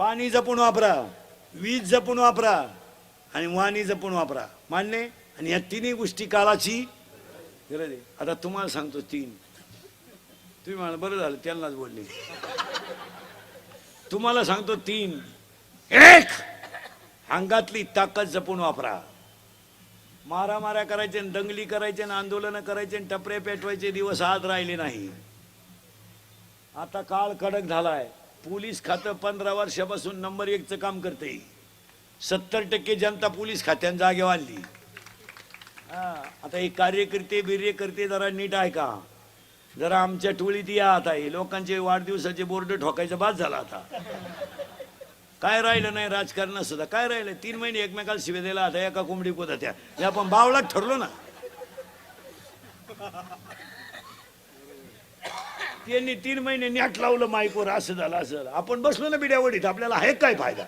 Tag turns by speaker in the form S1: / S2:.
S1: पाणी जपून वापरा वीज जपून वापरा आणि वाणी जपून वापरा. मान्य आणि या तिन्ही गोष्टी काळाची गरज आहे. आता तुम्हाला सांगतो तीन. तुम्ही मला बरं झालं त्यांनाच बोलले. तुम्हाला सांगतो तीन. एक अंगातली ताकद जपून वापरा. मारामाऱ्या करायचे आणि दंगली करायचे आणि आंदोलनं करायचे आणि टपरे पेटवायचे दिवस आज राहिले नाही. आता काळ कडक झालाय. पोलीस खातं पंधरा वर्षापासून नंबर एकचं काम करते. सत्तर टक्के जनता पोलीस खात्यानं जागे आणली हा, आता हे कार्यकर्ते बिर्यकर्ते जरा नीट आहे का जरा आमच्या टोळीत या आता. हे लोकांचे वाढदिवसाचे बोर्ड ठोकायचा बाद झाला आता. काय राहिलं नाही राजकारणात सुद्धा काय राहिलं? तीन महिने एकमेकाला शिवे दिला आता. एका कोंबडी कोदा त्या हे आपण बावळात ठरलो ना. त्यांनी तीन महिने नॅट लावलं माईकवर असं झालं असं झालं. आपण बसलो ना बिड्यावडीत आपल्याला आहे काय फायदा?